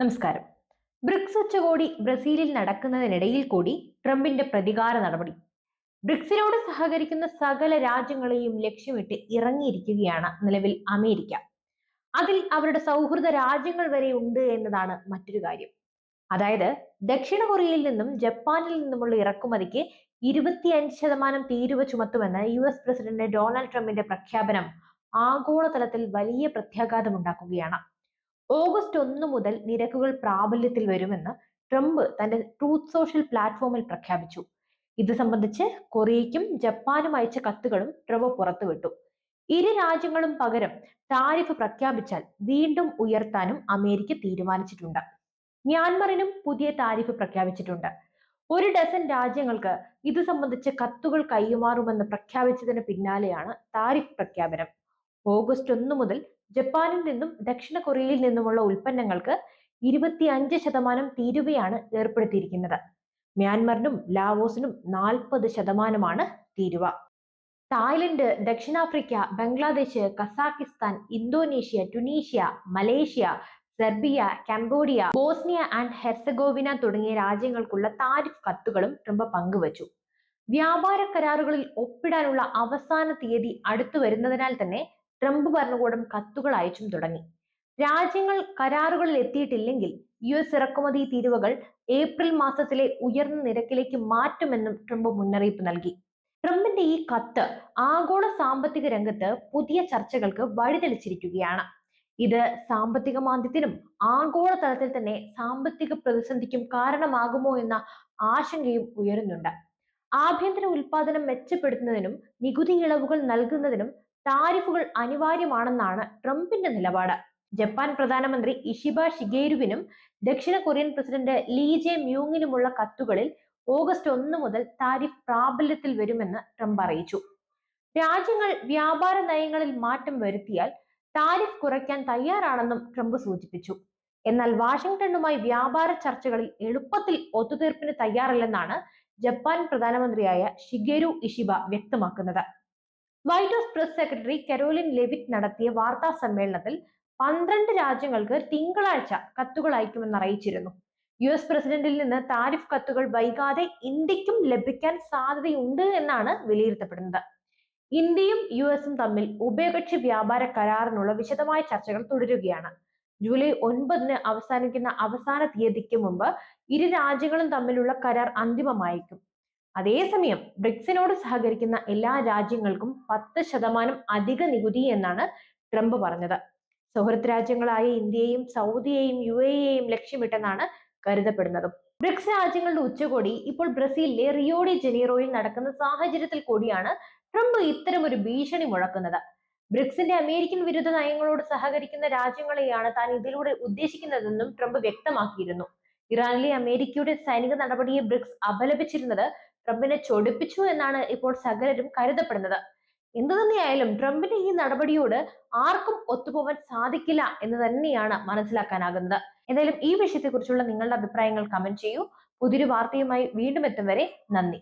നമസ്കാരം. ബ്രിക്സ് ഉച്ചകോടി ബ്രസീലിൽ നടക്കുന്നതിനിടയിൽ കൂടി ട്രംപിന്റെ പ്രതികാര നടപടി. ബ്രിക്സിനോട് സഹകരിക്കുന്ന സകല രാജ്യങ്ങളെയും ലക്ഷ്യമിട്ട് ഇറങ്ങിയിരിക്കുകയാണ് നിലവിൽ അമേരിക്ക. അതിൽ അവരുടെ സൗഹൃദ രാജ്യങ്ങൾ വരെ ഉണ്ട് എന്നതാണ് മറ്റൊരു കാര്യം. അതായത് ദക്ഷിണ കൊറിയയിൽ നിന്നും ജപ്പാനിൽ നിന്നുമുള്ള ഇറക്കുമതിക്ക് ഇരുപത്തിയഞ്ച് ശതമാനം തീരുവ ചുമത്തുമെന്ന് യു എസ് പ്രസിഡന്റ് ഡൊണാൾഡ് ട്രംപിന്റെ പ്രഖ്യാപനം ആഗോളതലത്തിൽ വലിയ പ്രത്യാഘാതമുണ്ടാക്കുകയാണ്. ഓഗസ്റ്റ് ഒന്ന് മുതൽ നിരക്കുകൾ പ്രാബല്യത്തിൽ വരുമെന്ന് ട്രംപ് തന്റെ ട്രൂത്ത് സോഷ്യൽ പ്ലാറ്റ്ഫോമിൽ പ്രഖ്യാപിച്ചു. ഇത് സംബന്ധിച്ച് കൊറിയയ്ക്കും ജപ്പാനും അയച്ച കത്തുകളും ട്രംപ് പുറത്തുവിട്ടു. ഇരു രാജ്യങ്ങളും പകരം താരിഫ് പ്രഖ്യാപിച്ചാൽ വീണ്ടും ഉയർത്താനും അമേരിക്ക തീരുമാനിച്ചിട്ടുണ്ട്. മ്യാൻമറിനും പുതിയ താരിഫ് പ്രഖ്യാപിച്ചിട്ടുണ്ട്. ഒരു ഡസൻ രാജ്യങ്ങൾക്ക് ഇത് സംബന്ധിച്ച് കത്തുകൾ കൈമാറുമെന്ന് പ്രഖ്യാപിച്ചതിന് പിന്നാലെയാണ് താരിഫ് പ്രഖ്യാപനം. ഓഗസ്റ്റ് ഒന്ന് മുതൽ ജപ്പാനിൽ നിന്നും ദക്ഷിണ കൊറിയയിൽ നിന്നുമുള്ള ഉൽപ്പന്നങ്ങൾക്ക് ഇരുപത്തിയഞ്ച് ശതമാനം തീരുവയാണ് ഏർപ്പെടുത്തിയിരിക്കുന്നത്. മ്യാൻമറിനും ലാവോസിനും നാൽപ്പത് ശതമാനമാണ് തീരുവ. തായ്ലൻഡ് ദക്ഷിണാഫ്രിക്ക Bangladesh Kazakhstan Indonesia Tunisia Malaysia Serbia Cambodia Bosnia and Herzegovina തുടങ്ങിയ രാജ്യങ്ങൾക്കുള്ള താരിഫ് കത്തുകളും ട്രംപ് പങ്കുവച്ചു. വ്യാപാര കരാറുകളിൽ ഒപ്പിടാനുള്ള അവസാന തീയതി അടുത്തു വരുന്നതിനാൽ തന്നെ ട്രംപ് ഭരണകൂടം കത്തുകൾ അയച്ചും തുടങ്ങി. രാജ്യങ്ങൾ കരാറുകളിൽ എത്തിയിട്ടില്ലെങ്കിൽ യു എസ് ഇറക്കുമതി തീരുവകൾ ഏപ്രിൽ മാസത്തിലെ ഉയർന്ന നിരക്കിലേക്ക് മാറ്റുമെന്നും ട്രംപ് മുന്നറിയിപ്പ് നൽകി. ട്രംപിന്റെ ഈ കത്ത് ആഗോള സാമ്പത്തിക രംഗത്ത് പുതിയ ചർച്ചകൾക്ക് വഴിതെളിച്ചിരിക്കുകയാണ്. ഇത് സാമ്പത്തിക മാന്ദ്യത്തിനും ആഗോള തലത്തിൽ തന്നെ സാമ്പത്തിക പ്രതിസന്ധിക്കും കാരണമാകുമോ എന്ന ആശങ്കയും ഉയരുന്നുണ്ട്. ആഭ്യന്തര ഉൽപാദനം മെച്ചപ്പെടുത്തുന്നതിനും നികുതി ഇളവുകൾ നൽകുന്നതിനും താരിഫുകൾ അനിവാര്യമാണെന്നാണ് ട്രംപിന്റെ നിലപാട്. ജപ്പാൻ പ്രധാനമന്ത്രി ഇഷിബ ഷിഗേരുവിനും ദക്ഷിണ കൊറിയൻ പ്രസിഡന്റ് ലീ ജെ മ്യൂങ്ങിനുമുള്ള കത്തുകളിൽ ഓഗസ്റ്റ് ഒന്ന് മുതൽ താരിഫ് പ്രാബല്യത്തിൽ വരുമെന്ന് ട്രംപ് അറിയിച്ചു. രാജ്യങ്ങൾ വ്യാപാര നയങ്ങളിൽ മാറ്റം വരുത്തിയാൽ താരിഫ് കുറയ്ക്കാൻ തയ്യാറാണെന്നും ട്രംപ് സൂചിപ്പിച്ചു. എന്നാൽ വാഷിംഗ്ടണുമായി വ്യാപാര ചർച്ചകളിൽ എളുപ്പത്തിൽ ഒത്തുതീർപ്പിന് തയ്യാറല്ലെന്നാണ് ജപ്പാൻ പ്രധാനമന്ത്രിയായ ഷിഗേരു ഇഷിബ വ്യക്തമാക്കുന്നത്. White House press secretary Karoline Leavitt നടത്തിയ വാർത്താ സമ്മേളനത്തിൽ പന്ത്രണ്ട് രാജ്യങ്ങൾക്ക് തിങ്കളാഴ്ച കത്തുകൾ അയക്കുമെന്ന് അറിയിച്ചിരുന്നു. യു എസ് പ്രസിഡന്റിൽ നിന്ന് താരിഫ് കത്തുകൾ വൈകാതെ ഇന്ത്യക്കും ലഭിക്കാൻ സാധ്യതയുണ്ട് എന്നാണ് വിലയിരുത്തപ്പെടുന്നത്. ഇന്ത്യയും യു എസും തമ്മിൽ ഉഭയകക്ഷി വ്യാപാര കരാറിനുള്ള വിശദമായ ചർച്ചകൾ തുടരുകയാണ്. ജൂലൈ ഒൻപതിന് അവസാനിക്കുന്ന അവസാന തീയതിക്ക് മുമ്പ് ഇരു രാജ്യങ്ങളും തമ്മിലുള്ള കരാർ അന്തിമമായേക്കും. അതേസമയം ബ്രിക്സിനോട് സഹകരിക്കുന്ന എല്ലാ രാജ്യങ്ങൾക്കും പത്ത് ശതമാനം അധിക നികുതി എന്നാണ് ട്രംപ് പറഞ്ഞത്. സുഹൃത്ത് രാജ്യങ്ങളായ ഇന്ത്യയെയും സൗദിയെയും യു എയെയും ലക്ഷ്യമിട്ടെന്നാണ് കരുതപ്പെടുന്നതും. ബ്രിക്സ് രാജ്യങ്ങളുടെ ഉച്ചകോടി ഇപ്പോൾ ബ്രസീലിലെ റിയോഡി ജനീറോയിൽ നടക്കുന്ന സാഹചര്യത്തിൽ കൂടിയാണ് ട്രംപ് ഇത്തരം ഒരു ഭീഷണി മുഴക്കുന്നത്. ബ്രിക്സിന്റെ അമേരിക്കൻ വിരുദ്ധ നയങ്ങളോട് സഹകരിക്കുന്ന രാജ്യങ്ങളെയാണ് താൻ ഇതിലൂടെ ഉദ്ദേശിക്കുന്നതെന്നും ട്രംപ് വ്യക്തമാക്കിയിരുന്നു. ഇറാനിലെ അമേരിക്കയുടെ സൈനിക നടപടിയെ ബ്രിക്സ് അപലപിച്ചിരുന്നത് ട്രംപിനെ ചൊടിപ്പിച്ചു എന്നാണ് ഇപ്പോൾ സകലരും കരുതപ്പെടുന്നത്. എന്തു തന്നെയായാലും ട്രംപിന്റെ ഈ നടപടിയോട് ആർക്കും ഒത്തുപോകാൻ സാധിക്കില്ല എന്ന് തന്നെയാണ് മനസ്സിലാക്കാനാകുന്നത്. എന്തായാലും ഈ വിഷയത്തെക്കുറിച്ചുള്ള നിങ്ങളുടെ അഭിപ്രായങ്ങൾ കമന്റ് ചെയ്യൂ. പുതിയൊരു വാർത്തയുമായി വീണ്ടും എത്തും വരെ നന്ദി.